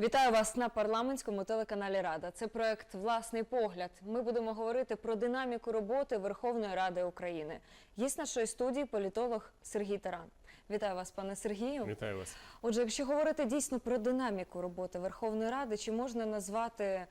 Вітаю вас на парламентському телеканалі Рада. Це проект Власний погляд. Ми будемо говорити про динаміку роботи Верховної Ради України. Є з нашої студії політолог Сергій Таран. Вітаю вас, пане Сергію. Вітаю вас. Отже, якщо говорити дійсно про динаміку роботи Верховної Ради, чи можна назвати е,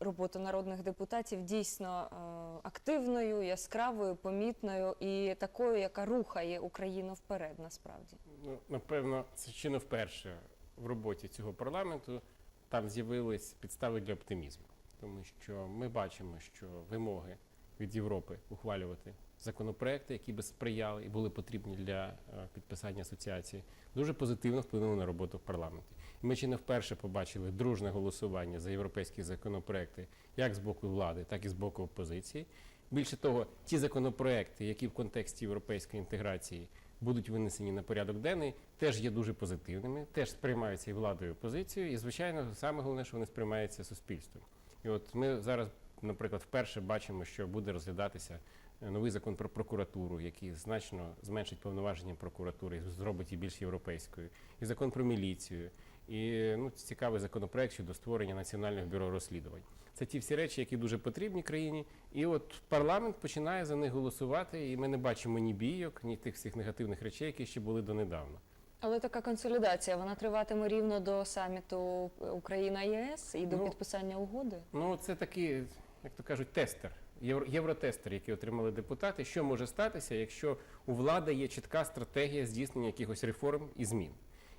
роботу народних депутатів дійсно е, активною, яскравою, помітною і такою, яка рухає Україну вперед, насправді? Ну, напевно, це ще не вперше в роботі цього парламенту там з'явились підстави для оптимізму, тому що ми бачимо, що вимоги від Європи ухвалювати законопроекти, які би сприяли і були потрібні для е, підписання асоціації, дуже позитивно вплинули на роботу в парламенті. Ми ще не вперше побачили дружне голосування за європейські законопроекти, як з боку влади, так і з боку опозиції. Більше того, ті законопроекти, які в контексті європейської інтеграції будуть винесені на порядок денний, теж є дуже позитивними, теж сприймаються і владою і опозицією, і звичайно, саме головне, що вони сприймаються суспільством. І от ми зараз, наприклад, вперше бачимо, що буде розглядатися е, новий закон про прокуратуру, який значно зменшить повноваження прокуратури, і зробить її більш європейською, і закон про міліцію, і ну, цікавий законопроект щодо створення національного бюро розслідувань. Це ті всі речі, які дуже потрібні країні. І от парламент починає за них голосувати, і ми не бачимо ні бійок, ні тих всіх негативних речей, які ще були донедавна. Але така консолідація вона триватиме рівно до саміту Україна ЄС і до Ну, підписання угоди. Ну, це такий, як то кажуть, тестер, євро, євротестер, який отримали депутати. Що може статися, якщо у влади є чітка стратегія здійснення якихось реформ і змін?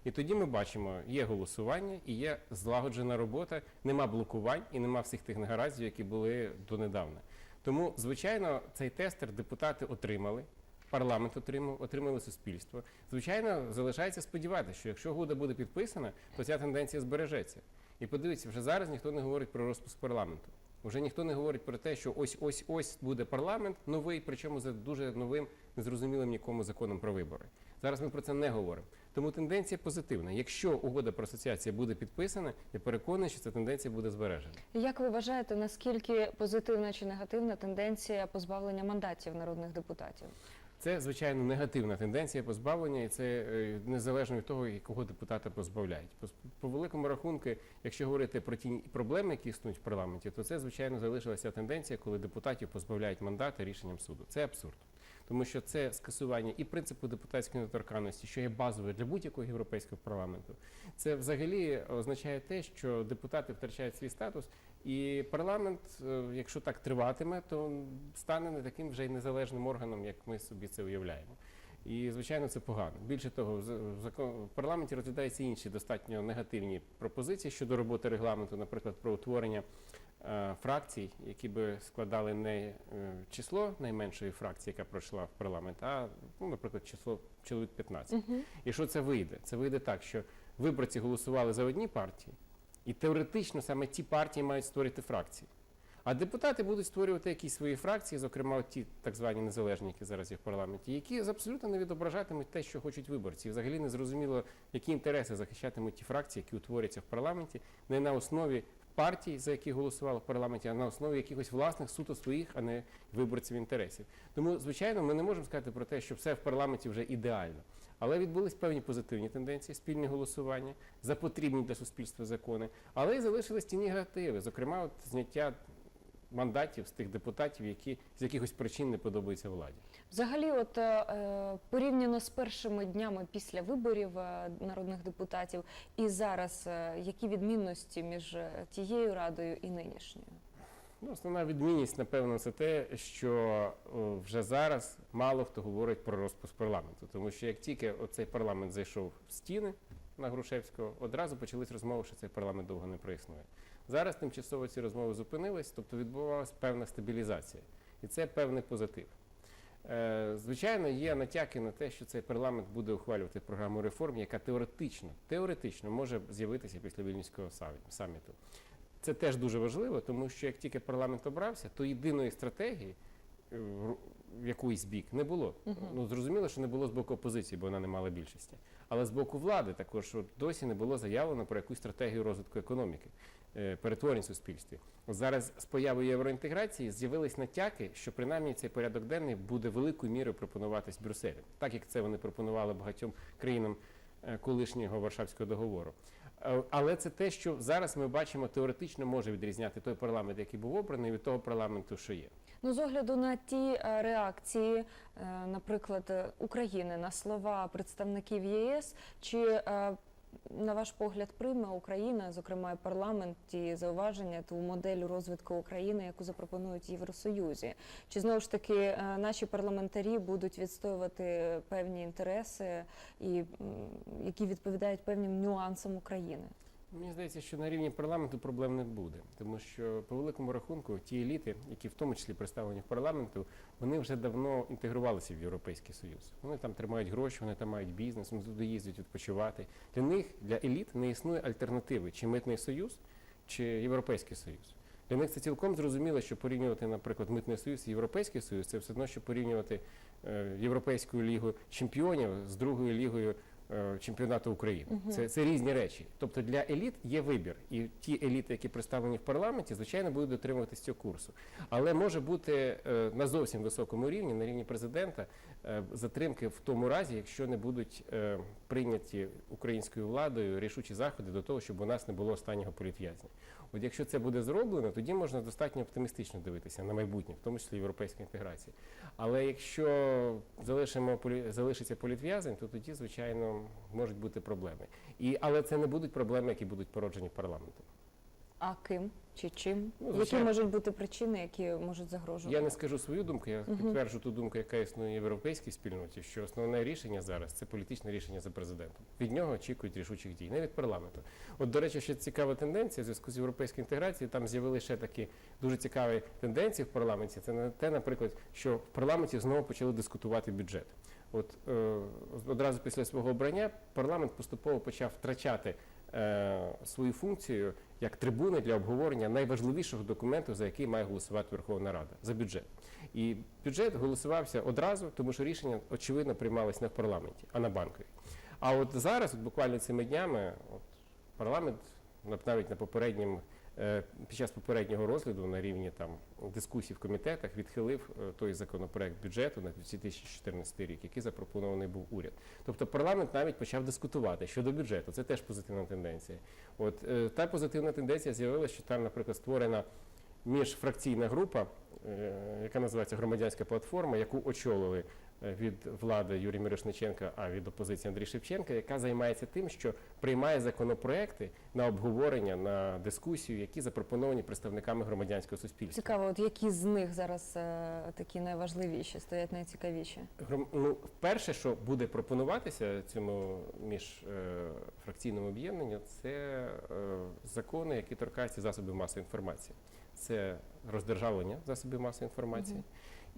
І тоді ми бачимо, є голосування і є злагоджена робота, нема блокувань і нема всіх тих негараздів, які були донедавна. Тому, звичайно, цей тестер депутати отримали. Парламент отримав, отримали суспільство. Звичайно, залишається сподіватися, що якщо угода буде підписана, то ця тенденція збережеться. І подивіться, вже зараз ніхто не говорить про розпуск парламенту. Вже ніхто не говорить про те, що ось ось ось буде парламент новий, причому за дуже новим, незрозумілим нікому законом про вибори. Зараз ми про це не говоримо. Тому тенденція позитивна. Якщо угода про асоціацію буде підписана, я переконаний, що ця тенденція буде збережена. Як ви вважаєте, наскільки позитивна чи негативна тенденція позбавлення мандатів народних депутатів? Це звичайно негативна тенденція позбавлення, і це е, незалежно від того, якого депутата позбавляють. По, по великому рахунку, якщо говорити про ті проблеми, які існують в парламенті, то це звичайно залишилася тенденція, коли депутатів позбавляють мандати рішенням суду. Це абсурд. Тому що це скасування і принципу депутатської недоторканності, що є базовою для будь-якого європейського парламенту. Це взагалі означає те, що депутати втрачають свій статус, і парламент, е, якщо так триватиме, то стане не таким вже й незалежним органом, як ми собі це уявляємо. І звичайно, це погано. Більше того, в парламенті розглядаються інші достатньо негативні пропозиції щодо роботи регламенту, наприклад, про утворення фракцій, які би складали не е, число найменшої фракції, яка пройшла в парламент, а ну, наприклад, число чоловік 15. І що це вийде? Це вийде так, що виборці голосували за одні партії, і теоретично саме ті партії мають створити фракції. А депутати будуть створювати якісь свої фракції, зокрема ті так звані незалежні, які зараз є в парламенті, які абсолютно не відображатимуть те, що хочуть виборці. І взагалі не зрозуміло, які інтереси захищатимуть ті фракції, які утворяться в парламенті, не на основі партій, за які голосували в парламенті, а на основі якихось власних суто своїх, а не виборців інтересів. Тому, звичайно, ми не можемо сказати про те, що все в парламенті вже ідеально. Але відбулись певні позитивні тенденції, спільні голосування за потрібні для суспільства закони, але й залишились ті негативи, зокрема, от зняття мандатів з тих депутатів, які з якихось причин не подобаються владі. Взагалі, от е, порівняно з першими днями після виборів е, народних депутатів, і зараз е, які відмінності між тією радою і нинішньою? Ну, основна відмінність, напевно, це те, що вже зараз мало хто говорить про розпуск парламенту, тому що як тільки оцей парламент зайшов в стіни на Грушевського, одразу почались розмови, що цей парламент довго не проіснує. Зараз тимчасово ці розмови зупинились, тобто відбувалася певна стабілізація, і це певний позитив. Е, Звичайно, є натяки на те, що цей парламент буде ухвалювати програму реформ, яка теоретично, теоретично може з'явитися після Вільнюського саміту. Це теж дуже важливо, тому що як тільки парламент обрався, то єдиної стратегії е, в якийсь бік не було. Ну зрозуміло, що не було з боку опозиції, бо вона не мала більшості. Але з боку влади також досі не було заявлено про якусь стратегію розвитку економіки, перетворень в суспільстві. Зараз з появою євроінтеграції з'явились натяки, що принаймні цей порядок денний буде великою мірою пропонуватись Брюсселем, так як це вони пропонували багатьом країнам е, колишнього Варшавського договору. Е, Але це те, що зараз ми бачимо теоретично може відрізняти той парламент, який був обраний, від того парламенту, що є. Ну, з огляду на ті е, реакції, е, наприклад, е, України на слова представників ЄС, чи е, на ваш погляд прийме Україна, зокрема і парламент, ті зауваження, ту модель розвитку України, яку запропонують Євросоюзі? Чи знову ж таки е, наші парламентарі будуть відстоювати певні інтереси, і які відповідають певним нюансам України? Мені здається, що на рівні парламенту проблем не буде, тому що по великому рахунку ті еліти, які в тому числі представлені в парламенту, вони вже давно інтегрувалися в Європейський Союз. Вони там тримають гроші, вони там мають бізнес, вони туди їздять відпочивати. Для них, для еліт, не існує альтернативи чи митний союз, чи Європейський Союз. Для них це цілком зрозуміло, що порівнювати, наприклад, митний союз і європейський союз, це все одно, що порівнювати е, Європейську лігу чемпіонів з другою лігою чемпіонату України. Угу. Це, це різні речі. Тобто для еліт є вибір, і ті еліти, які представлені в парламенті, звичайно, будуть дотримуватись цього курсу. Але може бути е, на зовсім високому рівні, на рівні президента, е, затримки в тому разі, якщо не будуть е, прийняті українською владою рішучі заходи до того, щоб у нас не було останнього політв'язня. От якщо це буде зроблено, тоді можна достатньо оптимістично дивитися на майбутнє, в тому числі європейської інтеграції. Але якщо залишимо залишиться політв'язень, то тоді, звичайно, можуть бути проблеми. І але це не будуть проблеми, які будуть породжені парламентом. А ким чи чим? Ну, які звичайно. можуть бути причини, які можуть загрожувати? Я не скажу свою думку, я підтверджу ту думку, яка існує в європейській спільноті, що основне рішення зараз це політичне рішення за президентом. Від нього очікують рішучих дій, не від парламенту. От, до речі, ще цікава тенденція в зв'язку з європейською інтеграцією. Там з'явилися ще такі дуже цікаві тенденції в парламенті. Це на те, наприклад, що в парламенті знову почали дискутувати бюджет. От е, одразу після свого обрання парламент поступово почав втрачати е, свою функцію як трибуни для обговорення найважливішого документу, за який має голосувати Верховна Рада за бюджет. І бюджет голосувався одразу, тому що рішення очевидно приймалось не в парламенті, а на банковій. А от зараз, от буквально цими днями, от парламент навіть на попереднім е, під час попереднього розгляду на рівні там дискусій в комітетах відхилив е, той законопроект бюджету на 2014 рік, який запропонований був уряд. Тобто парламент навіть почав дискутувати щодо бюджету. Це теж позитивна тенденція. От е, та позитивна тенденція з'явилася, що там, наприклад, створена міжфракційна група, е, яка називається громадянська платформа, яку очолили е, від влади Юрій Мирошниченка, а від опозиції Андрій Шевченка, яка займається тим, що приймає законопроекти на обговорення, на дискусію, які запропоновані представниками громадянського суспільства. Цікаво, от які з них зараз е, такі найважливіші, стоять найцікавіші? Гром- Ну, перше, що буде пропонуватися цьому міжфракційному об'єднанню, це е, закони, які торкаються засобів масової інформації. Це роздержавлення засобів масової інформації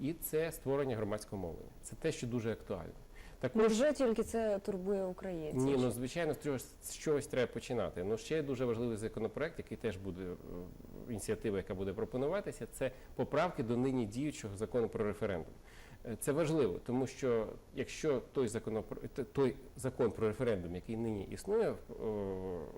і це створення громадського мовлення. Це те, що дуже актуально. Також Невже тільки це турбує українців? ні, ну звичайно, з чогось, треба починати. Ну ще дуже важливий законопроект, який теж буде е, ініціатива, яка буде пропонуватися. Це поправки до нині діючого закону про референдум. Е, Це важливо, тому що якщо той закон, той закон про референдум, який нині існує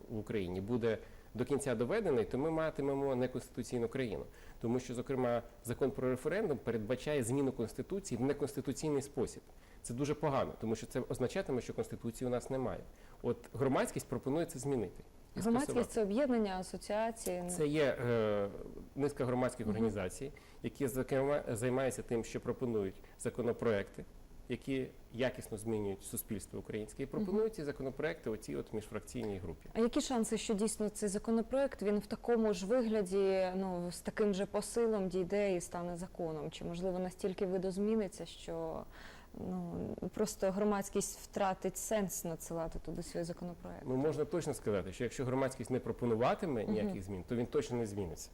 в Україні, буде до кінця доведений, то ми матимемо неконституційну країну. Тому що, зокрема, закон про референдум передбачає зміну конституції в неконституційний спосіб. Це дуже погано, тому що це означатиме, що конституції у нас немає. От громадськість пропонує це змінити. Громадськість це об'єднання, асоціації. Це є е, низка громадських організацій, які зокрема займаються тим, що пропонують законопроекти, які якісно змінюють суспільство українське, і пропонують ці законопроекти оцій от міжфракційній групі. А які шанси, що дійсно цей законопроект він в такому ж вигляді, ну з таким же посилом дійде і стане законом? Чи можливо настільки видозміниться, що ну просто громадськість втратить сенс надсилати туди свій законопроект? Ну можна точно сказати, що якщо громадськість не пропонуватиме ніяких змін, то він точно не зміниться.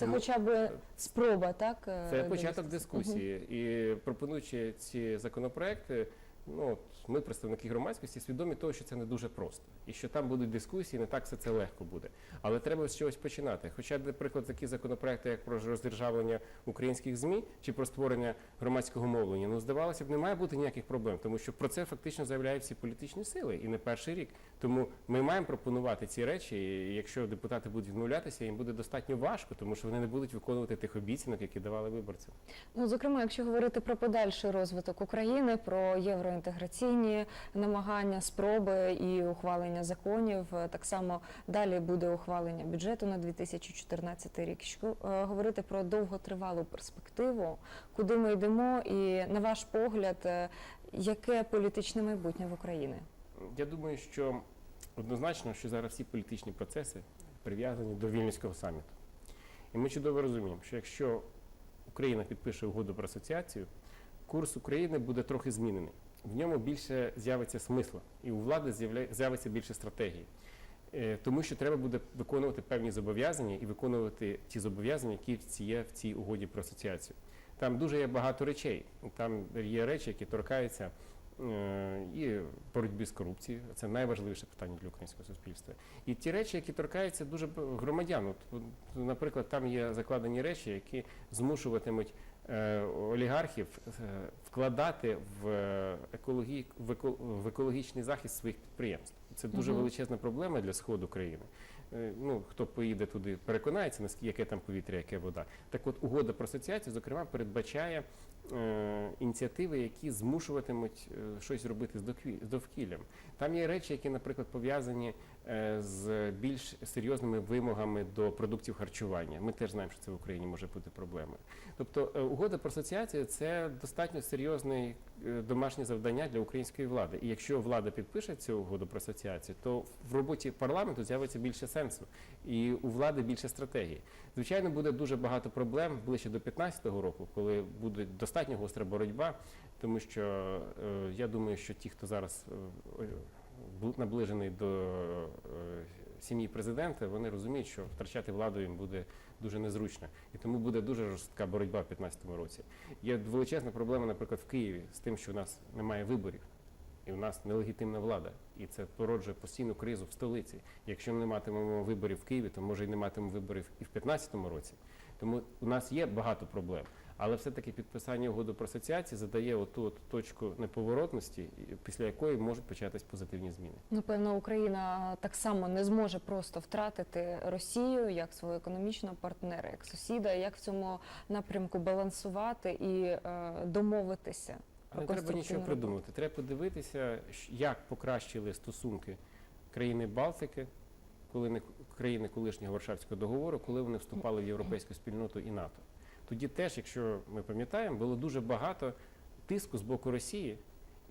Це Тому- хоча б спроба, так? е, Це початок дискусії. І пропонуючи ці законопроекти, ну ми, представники громадськості, свідомі того, що це не дуже просто, і що там будуть дискусії, не так все це легко буде. Але треба з чогось починати. Хоча, наприклад, такі законопроекти, як про роздержавлення українських змі чи про створення громадського мовлення, ну здавалося б, не має бути ніяких проблем, тому що про це фактично заявляють всі політичні сили, і не перший рік. Тому ми маємо пропонувати ці речі. І якщо депутати будуть відмовлятися, їм буде достатньо важко, тому що вони не будуть виконувати тих обіцянок, які давали виборцям. Ну, зокрема, якщо говорити про подальший розвиток України, про євроінтеграційні намагання, спроби і ухвалення законів, е, так само далі буде ухвалення бюджету на 2014 рік. Якщо е, говорити про довготривалу перспективу, куди ми йдемо, і на ваш погляд, е, яке політичне майбутнє в Україні? Я думаю, що однозначно, що зараз всі політичні процеси прив'язані до Вільнюського саміту. І ми чудово розуміємо, що якщо Україна підпише угоду про асоціацію, курс України буде трохи змінений. В ньому більше з'явиться смисла, і у влади з'явиться більше стратегії. Е, Тому що треба буде виконувати певні зобов'язання і виконувати ті зобов'язання, які є в цій угоді про асоціацію. Там дуже є багато речей. Там є речі, які торкаються і боротьби з корупцією. Це найважливіше питання для українського суспільства. І ті речі, які торкаються дуже громадян. От, наприклад, там є закладені речі, які змушуватимуть е, олігархів е, вкладати в, е, екології, в, еко- в екологічний захист своїх підприємств. Це дуже величезна проблема для сходу країни. Е, Ну, хто поїде туди, переконається, наскільки яке там повітря, яке вода. Так от угода про асоціацію, зокрема, передбачає е, ініціативи, які змушуватимуть е, щось робити з довкіллям. Там є речі, які, наприклад, пов'язані з більш серйозними вимогами до продуктів харчування. Ми теж знаємо, що це в Україні може бути проблемою. Тобто, е, угода про асоціацію це достатньо серйозне е, домашнє завдання для української влади. І якщо влада підпише цю угоду про асоціацію, то в роботі парламенту з'явиться більше сенсу, і у влади більше стратегії. Звичайно, буде дуже багато проблем ближче до 2015 року, коли буде достатньо гостра боротьба, тому що е, я думаю, що ті, хто зараз е, е, наближений до е, сім'ї президента, вони розуміють, що втрачати владу їм буде дуже незручно, і тому буде дуже жорстка боротьба в 2015 році. Є величезна проблема, наприклад, в Києві з тим, що у нас немає виборів. І у нас нелегітимна влада, і це породжує постійну кризу в столиці. Якщо ми не матимемо виборів в Києві, то може і не матимемо виборів і в 2015 році. Тому у нас є багато проблем. Але все-таки підписання угоди про асоціації задає оту точку неповоротності, після якої можуть початись позитивні зміни. Напевно, Україна так само не зможе просто втратити Росію як свого економічного партнера, як сусіда, як в цьому напрямку балансувати і е, домовитися. Про треба нічого придумати. Треба подивитися, як покращили стосунки країни Балтики, коли не країни колишнього Варшавського договору, коли вони вступали в європейську спільноту і НАТО. Тоді теж, якщо ми пам'ятаємо, було дуже багато тиску з боку Росії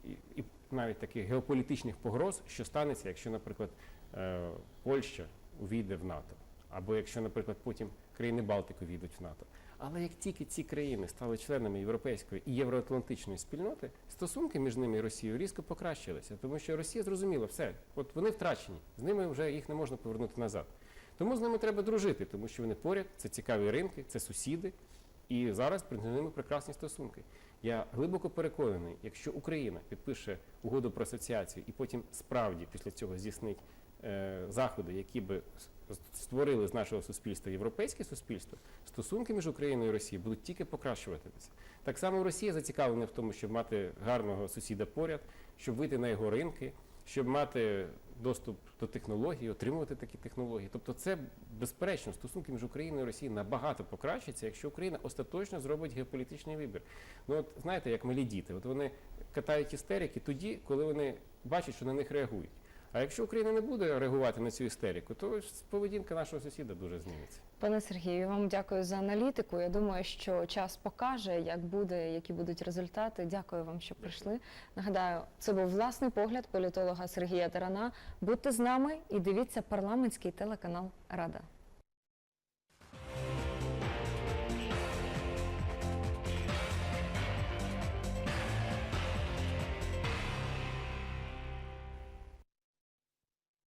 і, і навіть таких геополітичних погроз, що станеться, якщо, наприклад, е, Польща увійде в НАТО, або якщо, наприклад, потім країни Балтики увійдуть в НАТО. Але як тільки ці країни стали членами європейської і євроатлантичної спільноти, стосунки між ними і Росією різко покращилися, тому що Росія зрозуміла, все, от вони втрачені, з ними вже їх не можна повернути назад. Тому з ними треба дружити, тому що вони поряд, це цікаві ринки, це сусіди, і зараз при ними прекрасні стосунки. Я глибоко переконаний, якщо Україна підпише угоду про асоціацію і потім справді після цього здійснить е, заходи, які би створили з нашого суспільства європейське суспільство, стосунки між Україною і Росією будуть тільки покращуватися. Так само Росія зацікавлена в тому, щоб мати гарного сусіда поряд, щоб вийти на його ринки, щоб мати доступ до технологій, отримувати такі технології. Тобто, це безперечно стосунки між Україною і Росією набагато покращаться, якщо Україна остаточно зробить геополітичний вибір. Ну от знаєте, як малі діти, от вони катають істерики тоді, коли вони бачать, що на них реагують. А якщо Україна не буде реагувати на цю істерику, то поведінка нашого сусіда дуже зміниться. Пане Сергію, вам дякую за аналітику. Я думаю, що час покаже, як буде, які будуть результати. Дякую вам, що прийшли. Нагадаю, це був власний погляд політолога Сергія Тарана. Будьте з нами і дивіться парламентський телеканал Рада.